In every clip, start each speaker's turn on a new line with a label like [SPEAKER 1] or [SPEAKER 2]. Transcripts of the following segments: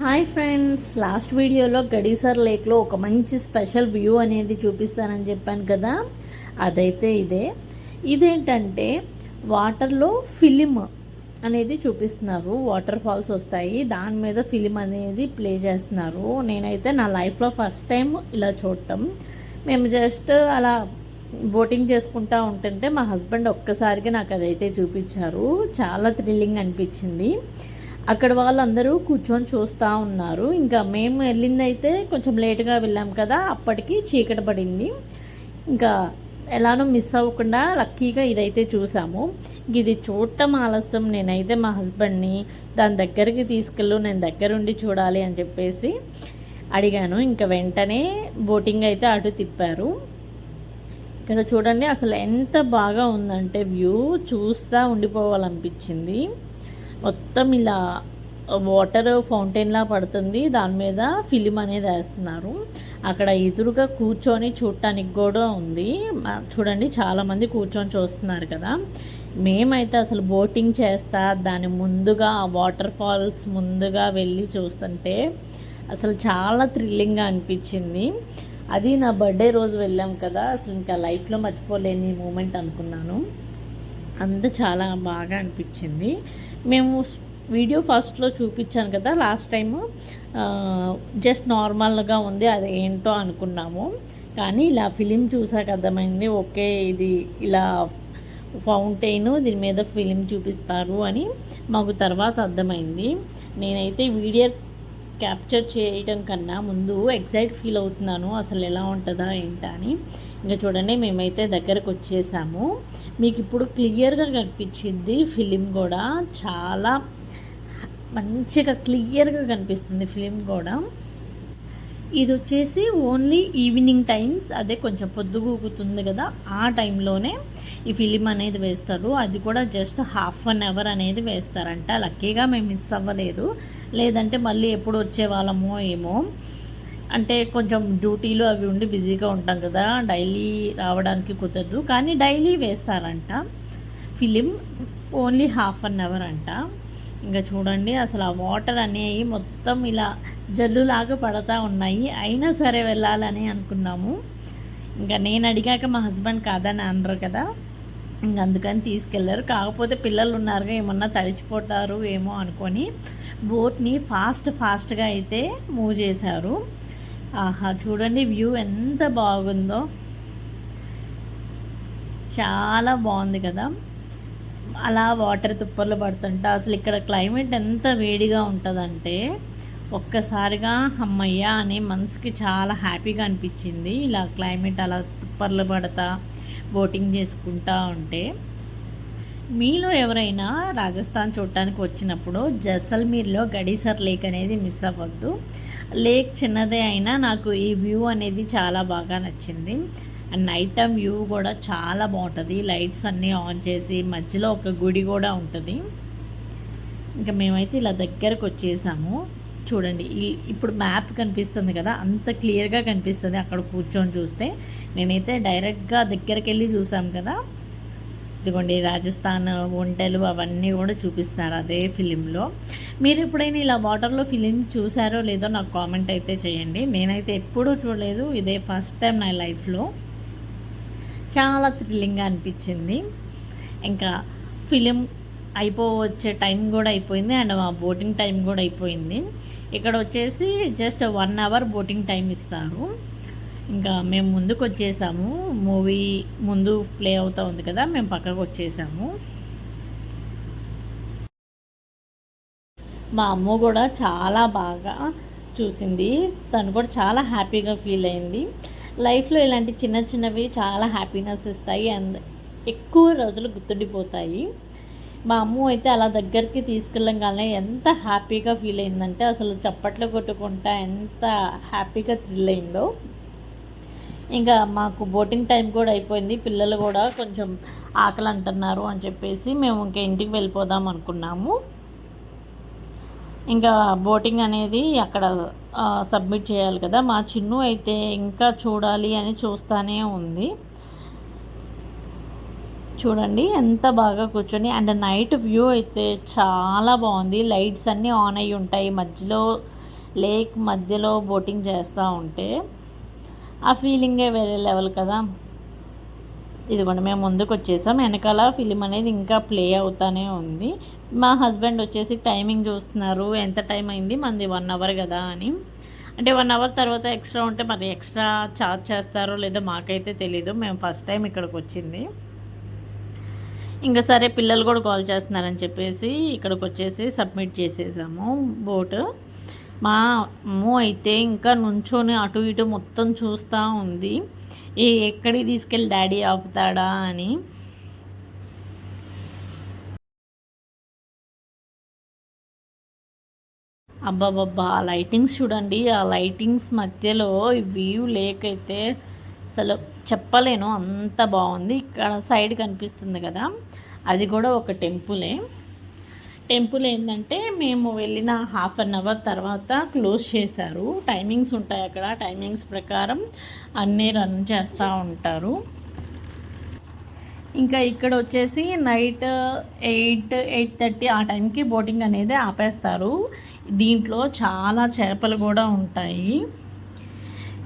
[SPEAKER 1] Hi friends last వీడియోలో గడీసర్ లేక్లో ఒక మంచి స్పెషల్ వ్యూ అనేది చూపిస్తానని చెప్పాను కదా? అదైతే ఇదే. ఇదేంటంటే వాటర్లో ఫిలిం అనేది చూపిస్తున్నారు. వాటర్ ఫాల్స్ వస్తాయి. దాని మీద ఫిలిం అనేది ప్లే చేస్తున్నారు. నేనైతే నా లైఫ్లో ఫస్ట్ టైం ఇలా చూడటం. మేము జస్ట్ అలా బోటింగ్ చేసుకుంటా ఉంటుంటే మా హస్బెండ్ ఒక్కసారిగా నాకు అదైతే చూపించారు. చాలా థ్రిల్లింగ్ అనిపించింది. అక్కడ వాళ్ళందరూ కూర్చొని చూస్తూ ఉన్నారు. ఇంకా మేము వెళ్ళిందైతే కొంచెం లేటుగా వెళ్ళాం కదా అప్పటికి చీకటి పడింది. ఇంకా ఎలానో మిస్ అవ్వకుండా లక్కీగా ఇదైతే చూసాము. ఇది చూడటం ఆలస్యం. నేనైతే మా హస్బెండ్ని దాని దగ్గరికి తీసుకెళ్ళు నేను దగ్గరుండి చూడాలి అని చెప్పేసి అడిగాను. ఇంకా వెంటనే బోటింగ్ అయితే అటు తిప్పారు. ఇక్కడ చూడండి అసలు ఎంత బాగా ఉందంటే వ్యూ చూస్తూ ఉండిపోవాలనిపించింది. మొత్తం ఇలా వాటర్ ఫౌంటైన్లా పడుతుంది. దాని మీద ఫిలిం అనేది వేస్తున్నారు. అక్కడ ఎదురుగా కూర్చొని చూడటానికి కూడా ఉంది. చూడండి చాలామంది కూర్చొని చూస్తున్నారు కదా. మేమైతే అసలు బోటింగ్ చేస్తా దాని ముందుగా వాటర్ ఫాల్స్ ముందుగా వెళ్ళి చూస్తుంటే అసలు చాలా థ్రిల్లింగ్గా అనిపించింది. అది నా బర్త్డే రోజు వెళ్ళాం కదా అసలు ఇంకా లైఫ్లో మర్చిపోలేని మూమెంట్ అనుకున్నాను. అంత చాలా బాగా అనిపించింది. మేము వీడియో ఫస్ట్లో చూపించాను కదా లాస్ట్ టైము జస్ట్ నార్మల్గా ఉంది అది ఏంటో అనుకున్నాము. కానీ ఇలా ఫిలిం చూసాక అర్థమైంది ఓకే ఇది ఇలా ఫౌంటైన్ దీని మీద ఫిలిం చూపిస్తారు అని మాకు తర్వాత అర్థమైంది. నేనైతే వీడియో క్యాప్చర్ చేయడం కన్నా ముందు ఎగ్జైట్ ఫీల్ అవుతున్నాను. అసలు ఎలా ఉంటుందా ఏంటా అని. ఇంకా చూడండి మేమైతే దగ్గరకు వచ్చేసాము. మీకు ఇప్పుడు క్లియర్గా కనిపించింది ఫిలిం కూడా. చాలా మంచిగా క్లియర్గా కనిపిస్తుంది ఫిలిం కూడా. ఇది వచ్చేసి ఓన్లీ ఈవినింగ్ టైమ్స్ అదే కొంచెం పొద్దుగూకుతుంది కదా ఆ టైంలోనే ఈ ఫిలిం అనేది వేస్తారు. అది కూడా జస్ట్ హాఫ్ అన్ అవర్ అనేది వేస్తారంట. లక్కీగా మేము మిస్ అవ్వలేదు. లేదంటే మళ్ళీ ఎప్పుడు వచ్చే వాళ్ళమో ఏమో. అంటే కొంచెం డ్యూటీలు అవి ఉండి బిజీగా ఉంటాం కదా డైలీ రావడానికి కుదరదు. కానీ daily వేస్తారంట. Film only half an hour అంట. ఇంకా చూడండి అసలు ఆ వాటర్ అనేవి మొత్తం ఇలా జల్లులాగా పడతా ఉన్నాయి. అయినా సరే వెళ్ళాలని అనుకున్నాము. ఇంకా నేను అడిగాక మా హస్బెండ్ కాదని అనరు కదా. ఇంక అందుకని తీసుకెళ్ళారు కాకపోతే పిల్లలు ఉన్నారుగా ఏమన్నా తడిచిపోతారు ఏమో అనుకొని బోట్ని ఫాస్ట్ ఫాస్ట్గా అయితే మూవ్ చేశారు. ఆహా చూడండి వ్యూ ఎంత బాగుందో. చాలా బాగుంది కదా. అలా వాటర్ తుప్పర్లు పడుతుంటే. అసలు ఇక్కడ క్లైమేట్ ఎంత వేడిగా ఉంటుందంటే ఒక్కసారిగా అమ్మయ్య అని మనసుకి చాలా హ్యాపీగా అనిపించింది. ఇలా క్లైమేట్ అలా తుప్పర్లు పడతా బోటింగ్ చేసుకుంటూ ఉంటే మీలో ఎవరైనా రాజస్థాన్ చూడటానికి వచ్చినప్పుడు జసల్మీర్లో గడీసర్ లేక్ అనేది మిస్ అవ్వద్దు. లేక్ చిన్నదే అయినా నాకు ఈ వ్యూ అనేది చాలా బాగా నచ్చింది. అండ్ నైట్ టైం వ్యూ కూడా చాలా బాగుంటుంది. లైట్స్ అన్నీ ఆన్ చేసి మధ్యలో ఒక గుడి కూడా ఉంటుంది. ఇంకా మేమైతే ఇలా దగ్గరకు వచ్చేసాము. చూడండి ఈ ఇప్పుడు మ్యాప్ కనిపిస్తుంది కదా అంత క్లియర్గా కనిపిస్తుంది అక్కడ కూర్చొని చూస్తే. నేనైతే డైరెక్ట్గా దగ్గరికి వెళ్ళి చూసాం కదా. ఇదిగోండి రాజస్థాన్ వంటలు అవన్నీ కూడా చూపిస్తారు అదే ఫిలింలో. మీరు ఎప్పుడైనా ఇలా వాటర్లో ఫిలిం చూసారో లేదో నాకు కామెంట్ అయితే చేయండి. నేనైతే ఎప్పుడూ చూడలేదు ఇదే ఫస్ట్ టైం నా లైఫ్లో. చాలా థ్రిల్లింగ్గా అనిపించింది. ఇంకా ఫిలిం అయిపోవచ్చే టైం కూడా అయిపోయింది అండ్ మా బోటింగ్ టైం కూడా అయిపోయింది. ఇక్కడ వచ్చేసి just one hour boating time ఇస్తారు. ఇంకా మేము ముందుకు వచ్చేసాము. మూవీ ముందు ప్లే అవుతూ ఉంది కదా మేము పక్కకు వచ్చేసాము. మా అమ్మ కూడా చాలా బాగా చూసింది. తను కూడా చాలా హ్యాపీగా ఫీల్ అయింది. లైఫ్లో ఇలాంటి చిన్న చిన్నవి చాలా హ్యాపీనెస్ ఇస్తాయి అండ్ ఎక్కువ రోజులు గుర్తుండిపోతాయి. మా అమ్మ అయితే అలా దగ్గరికి తీసుకెళ్ళంగానే ఎంత హ్యాపీగా ఫీల్ అయిందంటే అసలు చప్పట్లు కొట్టుకుంటా ఎంత హ్యాపీగా థ్రిల్ అయిందో. ఇంకా మాకు బోటింగ్ టైం కూడా అయిపోయింది పిల్లలు కూడా కొంచెం ఆకలి అంటున్నారు అని చెప్పేసి మేము ఇంకా ఇంటికి వెళ్ళిపోదాం అనుకున్నాము. ఇంకా బోటింగ్ అనేది అక్కడ సబ్మిట్ చేయాలి కదా మా చిన్ను అయితే ఇంకా చూడాలి అని చూస్తానే ఉంది. చూడండి ఎంత బాగా కూర్చొని అండ్ నైట్ వ్యూ అయితే చాలా బాగుంది. లైట్స్ అన్నీ ఆన్ అయ్యి ఉంటాయి. మధ్యలో లేక్ మధ్యలో బోటింగ్ చేస్తూ ఉంటే ఆ ఫీలింగే వేరే లెవెల్ కదా. ఇదిగోండి మేము ముందుకు వచ్చేసాం. వెనకాల ఫిలిం అనేది ఇంకా ప్లే అవుతానే ఉంది. మా హస్బెండ్ వచ్చేసి టైమింగ్ చూస్తున్నారు. ఎంత టైం అయింది? మనది వన్ అవర్ కదా అని. అంటే వన్ అవర్ తర్వాత ఎక్స్ట్రా ఉంటే మరి ఎక్స్ట్రా ఛార్జ్ చేస్తారో లేదో మాకైతే తెలీదు. మేము ఫస్ట్ టైం ఇక్కడికి వచ్చింది. ఇంకా సరే పిల్లలు కూడా కాల్ చేస్తున్నారని చెప్పేసి ఇక్కడికి వచ్చేసి సబ్మిట్ చేసేసాము బోట్. మా అమ్మ అయితే ఇంకా నుంచొని అటు ఇటు మొత్తం చూస్తూ ఉంది. ఏ ఎక్కడికి తీసుకెళ్ళి డాడీ ఆపుతాడా అని. అబ్బాబబ్బా ఆ లైటింగ్స్ చూడండి. ఆ లైటింగ్స్ మధ్యలో వ్యూ లేక్ అయితే అసలు చెప్పలేను. అంత బాగుంది. ఇక్కడ సైడ్ కనిపిస్తుంది కదా. అది కూడా ఒక టెంపులే. టెంపుల్ ఏంటంటే మేము వెళ్ళిన హాఫ్ అన్ అవర్ తర్వాత క్లోజ్ చేశారు. టైమింగ్స్ ఉంటాయి అక్కడ. టైమింగ్స్ ప్రకారం అన్నీ రన్ చేస్తూ ఉంటారు. ఇంకా ఇక్కడ వచ్చేసి నైట్ ఎయిట్ ఎయిట్ థర్టీ ఆ టైంకి బోటింగ్ అనేది ఆపేస్తారు. దీంట్లో చాలా చేపలు కూడా ఉంటాయి.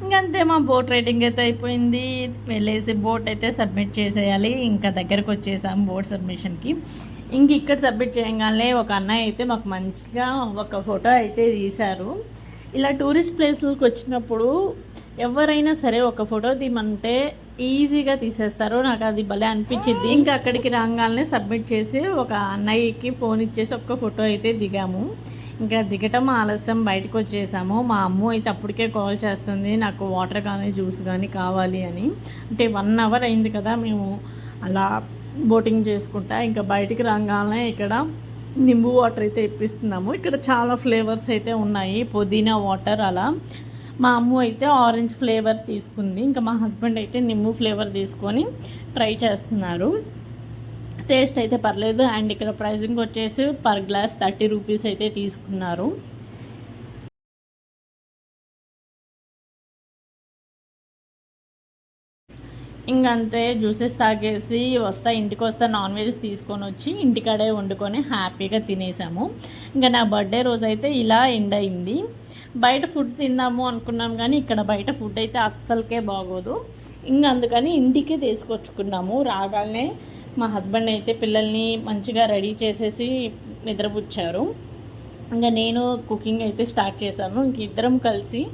[SPEAKER 1] ఇంకంతే మా బోట్ రైడింగ్ అయితే అయిపోయింది. వెళ్ళేసి బోట్ అయితే సబ్మిట్ చేసేయాలి. ఇంకా దగ్గరకు వచ్చేసాం బోట్ సబ్మిషన్కి. ఇంక ఇక్కడ సబ్మిట్ చేయగానే ఒక అన్నయ్య అయితే మాకు మంచిగా ఒక ఫోటో అయితే తీశారు. ఇలా టూరిస్ట్ ప్లేస్లకు వచ్చినప్పుడు ఎవరైనా సరే ఒక ఫోటో తీమంటే ఈజీగా తీసేస్తారు. నాకు అది భలే అనిపించింది. ఇంకా అక్కడికి రాగానే సబ్మిట్ చేసి ఒక అన్నయ్యకి ఫోన్ ఇచ్చేసి ఒక్క ఫోటో అయితే దిగాము. ఇంకా దిగటం ఆలస్యం బయటకు వచ్చేసాము. మా అమ్మ అయితే అప్పటికే కాల్ చేస్తుంది నాకు వాటర్ కానీ జ్యూస్ కానీ కావాలి అని. అంటే వన్ అవర్ అయింది కదా మేము అలా బోటింగ్ చేసుకుంటా. ఇంకా బయటికి రాగానే ఇక్కడ నింబు వాటర్ అయితే ఇప్పిస్తున్నాము. ఇక్కడ చాలా ఫ్లేవర్స్ అయితే ఉన్నాయి పుదీనా వాటర్ అలా. మా అమ్మ అయితే ఆరెంజ్ ఫ్లేవర్ తీసుకుంది. ఇంకా మా హస్బెండ్ అయితే నిమ్ము ఫ్లేవర్ తీసుకొని ట్రై చేస్తున్నారు. టేస్ట్ అయితే పర్లేదు. అండ్ ఇక్కడ ప్రైసింగ్ వచ్చేసి పర్ గ్లాస్ థర్టీ రూపీస్ అయితే తీసుకున్నారు. ఇంకంతే జ్యూసెస్ తాగేసి వస్తా ఇంటికి వస్తా నాన్ వెజ్ తీసుకొని వచ్చి ఇంటికాడే వండుకొని హ్యాపీగా తినేసాము. ఇంకా నా బర్త్డే రోజు అయితే ఇలా ఎండ్ అయింది. బయట ఫుడ్ తిందాము అనుకున్నాం కానీ ఇక్కడ బయట ఫుడ్ అయితే అస్సలకే బాగోదు. ఇంకా అందుకని ఇంటికే తీసుకొచ్చుకున్నాము. రాగానే మా హస్బెండ్ అయితే పిల్లల్ని మంచిగా రెడీ చేసేసి నిద్రపుచ్చారు. ఇంకా నేను కుకింగ్ అయితే స్టార్ట్ చేశాను. ఇంక ఇద్దరం కలిసి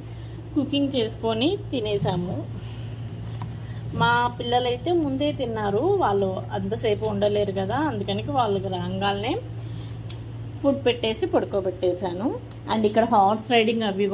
[SPEAKER 1] కుకింగ్ చేసుకొని తినేసాము. మా పిల్లలైతే ముందే తిన్నారు. వాళ్ళు అంతసేపు ఉండలేరు కదా అందుకని వాళ్ళకి రాగానే ఫుడ్ పెట్టేసి పడుకోబెట్టేశాను. అండ్ ఇక్కడ హార్స్ రైడింగ్ అవి కూడా